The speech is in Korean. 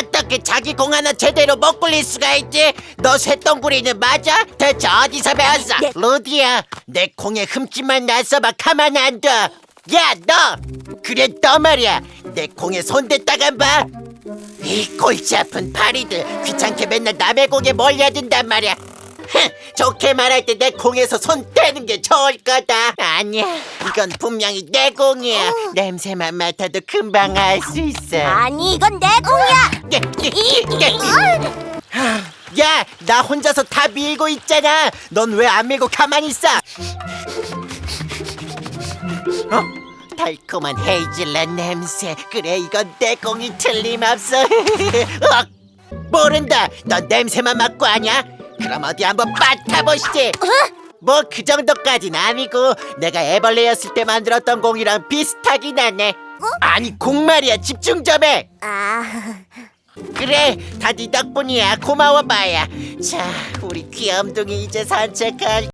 어떻게 자기 공 하나 제대로 못 굴릴 수가 있지? 너 쇠똥구리는 맞아? 대체 어디서 배웠어? 네. 루디야, 내 공에 흠집만 나서 막 가만 안 둬. 야, 너! 그래, 너 말이야. 내 공에 손댔다간 봐. 이 골치 아픈 파리들 귀찮게 맨날 남의 공에 몰려든단 말이야. 흥, 좋게 말할 때 내 공에서 손 떼는 게 좋을 거다. 아니야, 이건 분명히 내 공이야. 냄새만 맡아도 금방 알 수 있어. 아니 이건 내 공이야. 예, 예, 예, 예. 야, 나 혼자서 다 밀고 있잖아. 넌 왜 안 밀고 가만히 있어? 어? 달콤한 헤이즐넛 냄새. 그래, 이건 내 공이 틀림없어. 어, 모른다. 넌 냄새만 맡고 아냐? 그럼 어디 한번 맡아보시지. 뭐 그 정도까진 아니고 내가 애벌레였을 때 만들었던 공이랑 비슷하긴 하네. 아니 공 말이야 집중 좀 해. 아, 그래 다 네 덕분이야 고마워 봐야 자 우리 귀염둥이 이제 산책할